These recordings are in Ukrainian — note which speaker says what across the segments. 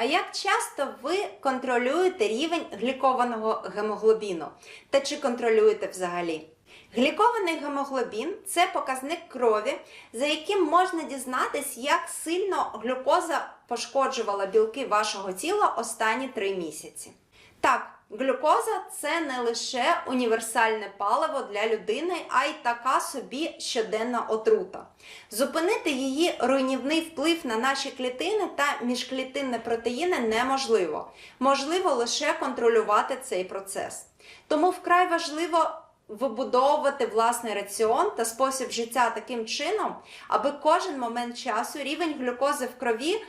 Speaker 1: А як часто ви контролюєте рівень глікованого гемоглобіну? Та чи контролюєте взагалі? Глікований гемоглобін це показник крові, за яким можна дізнатись, як сильно глюкоза пошкоджувала білки вашого тіла останні 3 місяці. Так, глюкоза це не лише універсальне паливо для людини, а й така собі щоденна отрута. Зупинити її руйнівний вплив на наші клітини та міжклітинні протеїни неможливо. Можливо лише контролювати цей процес. Тому вкрай важливо вибудовувати власний раціон та спосіб життя таким чином, аби кожен момент часу рівень глюкози в крові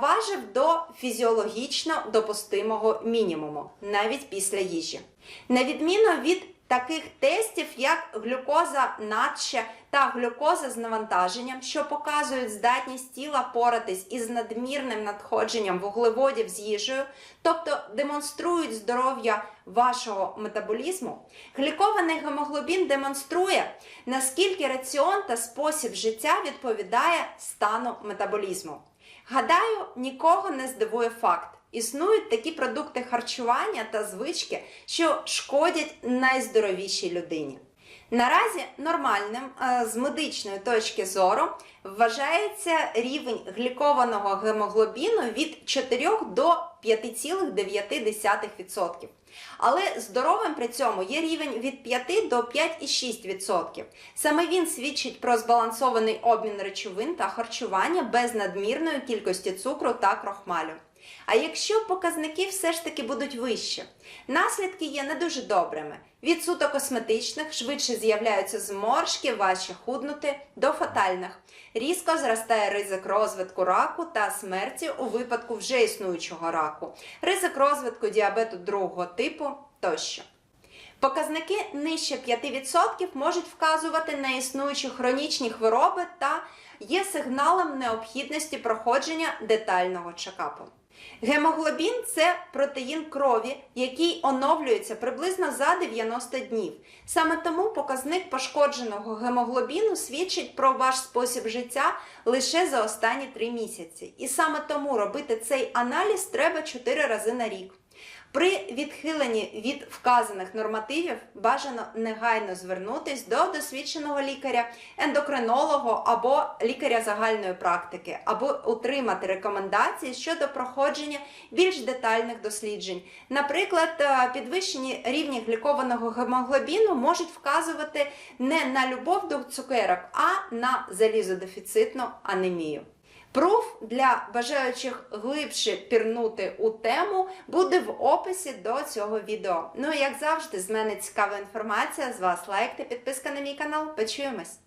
Speaker 1: важив до фізіологічно допустимого мінімуму, навіть після їжі. На відміну від таких тестів, як глюкоза надче та глюкоза з навантаженням, що показують здатність тіла поратись із надмірним надходженням вуглеводів з їжею, тобто демонструють здоров'я вашого метаболізму, глікований гемоглобін демонструє, наскільки раціон та спосіб життя відповідає стану метаболізму. Гадаю, нікого не здивує факт. Існують такі продукти харчування та звички, що шкодять найздоровішій людині. Наразі нормальним е, з медичної точки зору вважається рівень глікованого гемоглобіну від 4 до 5,9%. Але здоровим при цьому є рівень від 5 до 5,6%. Саме він свідчить про збалансований обмін речовин та харчування без надмірної кількості цукру та крохмалю. А якщо показники все ж таки будуть вищі, наслідки є не дуже добрими. Від суто косметичних швидше з'являються зморшки, важче худнути до фатальних. Різко зростає ризик розвитку раку та смерті у випадку вже існуючого раку, ризик розвитку діабету другого типу тощо. Показники нижче 5% можуть вказувати на існуючі хронічні хвороби та є сигналом необхідності проходження детального чекапу. Гемоглобін це протеїн крові, який оновлюється приблизно за 90 днів. Саме тому показник пошкодженого гемоглобіну свідчить про ваш спосіб життя лише за останні 3 місяці. І саме тому робити цей аналіз треба 4 рази на рік. При відхиленні від вказаних нормативів бажано негайно звернутись до досвідченого лікаря, ендокринолога або лікаря загальної практики, аби отримати рекомендації щодо проходження більш детальних досліджень. Наприклад, е, підвищені рівні глікованого гемоглобіну можуть вказувати не на любов до цукерок, а на залізодефіцитну анемію. Пруф для бажаючих глибше пірнути у тему буде в описі до цього відео. Ну як завжди, з мене цікава інформація. З вас лайк та підписка на мій канал. Почуємось!